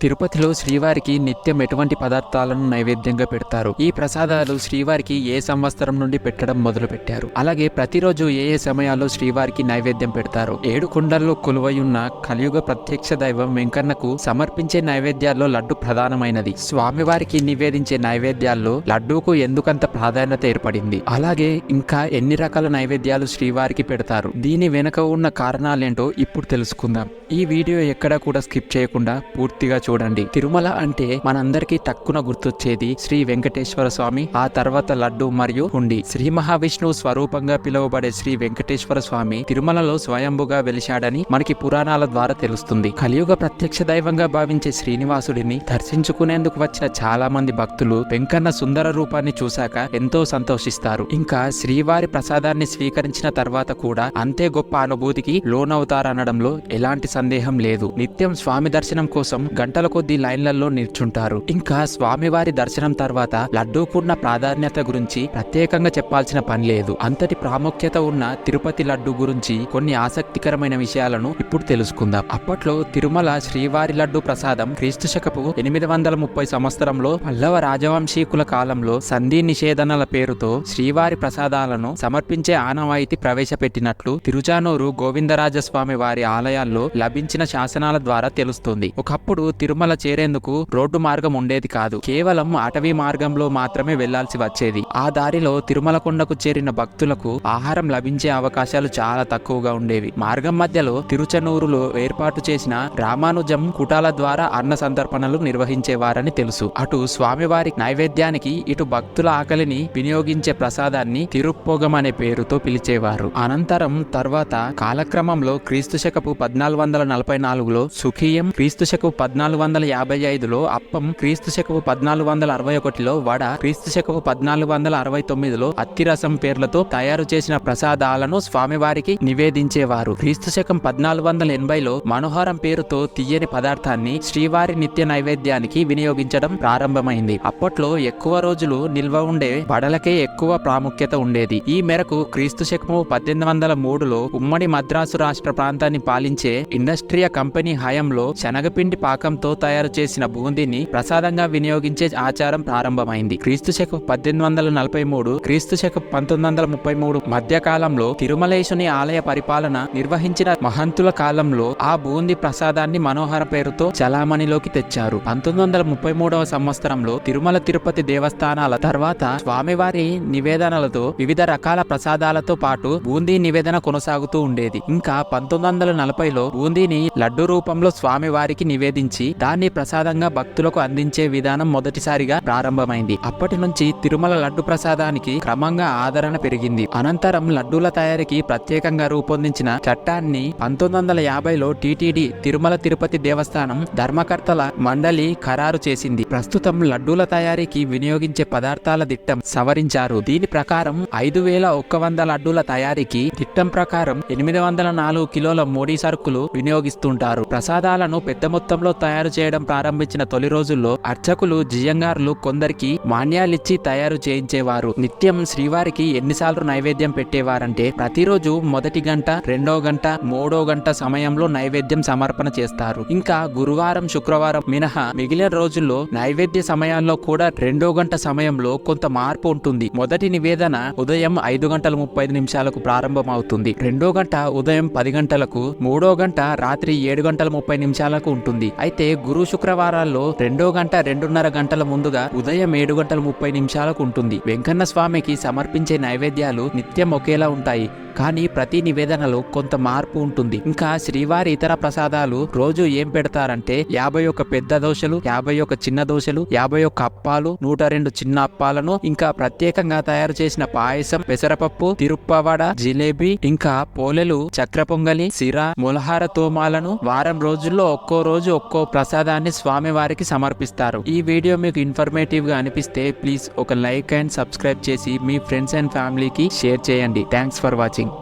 తిరుపతిలో శ్రీవారికి నిత్యం ఎటువంటి పదార్థాలను నైవేద్యంగా పెడతారు? ఈ ప్రసాదాలు శ్రీవారికి ఏ సంవత్సరం నుండి పెట్టడం మొదలు పెట్టారు అలాగే ప్రతిరోజు ఏ ఏ సమయాల్లో శ్రీవారికి నైవేద్యం పెడతారు? ఏడు కుండల్లో కొలువయున్న కలియుగ ప్రత్యక్ష దైవం వెంకన్నకు సమర్పించే నైవేద్యాల్లో లడ్డు ప్రధానమైనది. స్వామివారికి నివేదించే నైవేద్యాల్లో లడ్డూకు ఎందుకంత ప్రాధాన్యత ఏర్పడింది? అలాగే ఇంకా ఎన్ని రకాల నైవేద్యాలు శ్రీవారికి పెడతారు? దీని వెనుక ఉన్న కారణాలేంటో ఇప్పుడు తెలుసుకుందాం. ఈ వీడియో ఎక్కడా కూడా స్కిప్ చేయకుండా పూర్తిగా చూడండి. తిరుమల అంటే మనందరికీ తక్కువ గుర్తొచ్చేది శ్రీ వెంకటేశ్వర స్వామి ఆ తర్వాత లడ్డు మరియు హుండి. శ్రీ మహావిష్ణువు స్వరూపంగా పిలువబడే శ్రీ వెంకటేశ్వర స్వామి తిరుమలలో స్వయంభుగా వెలిశాడని మనకి పురాణాల ద్వారా తెలుస్తుంది. కలియుగ ప్రత్యక్ష దైవంగా భావించే శ్రీనివాసుడిని దర్శించుకునేందుకు వచ్చిన చాలా మంది భక్తులు వెంకన్న సుందర రూపాన్ని చూశాక ఎంతో సంతోషిస్తారు. ఇంకా శ్రీవారి ప్రసాదాన్ని స్వీకరించిన తర్వాత కూడా అంతే గొప్ప అనుభూతికి లోనవుతారనడంలో ఎలాంటి సందేహం లేదు. నిత్యం స్వామి దర్శనం కోసం గంట గంటల కొద్ది లైన్లలో నిల్చుంటారు. ఇంకా స్వామివారి దర్శనం తర్వాత లడ్డూకున్న ప్రాధాన్యత గురించి ప్రత్యేకంగా చెప్పాల్సిన పని లేదు. అంతటి ప్రాముఖ్యత ఉన్న తిరుపతి లడ్డు గురించి కొన్ని ఆసక్తికరమైన విషయాలను ఇప్పుడు తెలుసుకుందాం. అప్పట్లో తిరుమల శ్రీవారి లడ్డు ప్రసాదం క్రీస్తు శకపు ఎనిమిది వందల ముప్పై సంవత్సరంలో పల్లవ రాజవంశీకుల కాలంలో సంధి నిషేధనల పేరుతో శ్రీవారి ప్రసాదాలను సమర్పించే ఆనవాయితీ ప్రవేశపెట్టినట్లు తిరుచానూరు గోవిందరాజస్వామి వారి ఆలయాల్లో లభించిన శాసనాల ద్వారా తెలుస్తుంది. ఒకప్పుడు తిరుమల చేరేందుకు రోడ్డు మార్గం ఉండేది కాదు. కేవలం అటవీ మార్గంలో మాత్రమే వెళ్ళాల్సి వచ్చేది. ఆ దారిలో తిరుమల కొండకు చేరిన భక్తులకు ఆహారం లభించే అవకాశాలు చాలా తక్కువగా ఉండేవి. మార్గం మధ్యలో తిరుచనూరులో ఏర్పాటు చేసిన రామానుజం కుటాల ద్వారా అన్న సందర్పణలు నిర్వహించేవారని తెలుసు. అటు స్వామివారి నైవేద్యానికి ఇటు భక్తుల ఆకలిని వినియోగించే ప్రసాదాన్ని తిరుప్పొగం అనే పేరుతో పిలిచేవారు. అనంతరం తర్వాత కాలక్రమంలో క్రీస్తు శకపు పద్నాలుగు వందల నలభై నాలుగులో సుఖీయం క్రీస్తు శకపు పద్నాలుగు వందల యాభై ఐదులో అప్పం క్రీస్తు శకపు పద్నాలుగు వందల అరవై ఒకటిలో వడ క్రీస్తు శకపు పద్నాలుగు వందల అరవై తొమ్మిదిలో అత్తిరసం పేర్లతో తయారు చేసిన ప్రసాదాలను స్వామివారికి నివేదించేవారు. క్రీస్తు శకం పద్నాలుగు వందల ఎనభైలో మనోహరం పేరుతో తీయని పదార్థాన్ని శ్రీవారి నిత్య నైవేద్యానికి వినియోగించడం ప్రారంభమైంది. అప్పట్లో ఎక్కువ రోజులు నిల్వ ఉండే వడలకే ఎక్కువ ప్రాముఖ్యత ఉండేది. ఈ మేరకు క్రీస్తు శకము పద్దెనిమిది వందల మూడులో ఉమ్మడి మద్రాసు రాష్ట్ర ప్రాంతాన్ని పాలించే ఇండస్ట్రియ కంపెనీ హయాంలో శనగపిండి పాకంతో తయారు చేసిన బూందీని ప్రసాదంగా వినియోగించే ఆచారం ప్రారంభమైంది. క్రీస్తు శకం పద్దెనిమిది వందల నలభై మూడు క్రీస్తు శకం పంతొమ్మిది వందల ముప్పై మూడు మధ్య కాలంలో తిరుమలేశుని ఆలయ పరిపాలన నిర్వహించిన మహంతుల కాలంలో ఆ బూందీ ప్రసాదాన్ని మనోహర పేరుతో చలామణిలోకి తెచ్చారు. పంతొమ్మిది వందల ముప్పై మూడవ సంవత్సరంలో తిరుమల తిరుపతి దేవస్థానాల తర్వాత స్వామివారి నివేదనలతో వివిధ రకాల ప్రసాదాలతో పాటు బూందీ నివేదన కొనసాగుతూ ఉండేది. ఇంకా పంతొమ్మిది వందల నలభైలో బూందీని లడ్డు రూపంలో స్వామివారికి నివేదించి దాన్ని ప్రసాదంగా భక్తులకు అందించే విధానం మొదటిసారిగా ప్రారంభమైంది. అప్పటి నుంచి తిరుమల లడ్డు ప్రసాదానికి క్రమంగా ఆదరణ పెరిగింది. అనంతరం లడ్డూల తయారీకి ప్రత్యేకంగా రూపొందించిన చట్టాన్ని పంతొమ్మిది వందల యాభైలో టీటీడీ తిరుమల తిరుపతి దేవస్థానం ధర్మకర్తల మండలి ఖరారు చేసింది. ప్రస్తుతం లడ్డూల తయారీకి వినియోగించే పదార్థాల దిట్టం సవరించారు. దీని ప్రకారం ఐదు వేల ఒక్క వంద లడ్డూల తయారీకి దిట్టం ప్రకారం ఎనిమిది వందల నాలుగు కిలోల మోడీ సరుకులు వినియోగిస్తుంటారు. ప్రసాదాలను పెద్ద మొత్తంలో తయారు చేయడం ప్రారంభించిన తొలి రోజుల్లో అర్చకులు జియంగార్లు కొందరికి మాన్యాలిచ్చి తయారు చేయించేవారు. నిత్యం శ్రీవారికి ఎన్నిసార్లు నైవేద్యం పెట్టేవారంటే ప్రతిరోజు మొదటి గంట రెండో గంట మూడో గంట సమయంలో నైవేద్యం సమర్పణ చేస్తారు. ఇంకా గురువారం శుక్రవారం మినహా మిగిలిన రోజుల్లో నైవేద్య సమయాల్లో కూడా రెండో గంట సమయంలో కొంత మార్పు ఉంటుంది. మొదటి నివేదన ఉదయం ఐదు గంటల ముప్పై నిమిషాలకు ప్రారంభమవుతుంది. రెండో గంట ఉదయం పది గంటలకు మూడో గంట రాత్రి ఏడు గంటల ముప్పై నిమిషాలకు ఉంటుంది. అయితే గురు శుక్రవారాల్లో రెండో గంట రెండున్నర గంటల ముందుగా ఉదయం ఏడు గంటల ముప్పై నిమిషాలకు ఉంటుంది. వెంకన్న స్వామికి సమర్పించే నైవేద్యాలు నిత్యం ఒకేలా ఉంటాయి. కానీ ప్రతి నివేదనలో కొంత మార్పు ఉంటుంది. ఇంకా శ్రీవారి ఇతర ప్రసాదాలు రోజు ఏం పెడతారంటే యాభై ఒక పెద్ద దోశలు యాభై ఒక చిన్న దోశలు యాభై ఒక అప్పాలు నూట రెండు చిన్న అప్పాలను ఇంకా ప్రత్యేకంగా తయారు చేసిన పాయసం పెసరపప్పు తిరుప్పవడ జిలేబీ ఇంకా పోలెలు చక్ర పొంగలి సిర ములహార తోమాలను వారం రోజుల్లో ఒక్కో రోజు ఒక్కో ప్రసాదాన్ని స్వామి వారికి సమర్పిస్తారు. ఈ వీడియో మీకు ఇన్ఫర్మేటివ్గా అనిపిస్తే ప్లీజ్ ఒక లైక్ అండ్ సబ్స్క్రైబ్ చేసి మీ ఫ్రెండ్స్ అండ్ ఫ్యామిలీకి షేర్ చేయండి. Thanks for watching.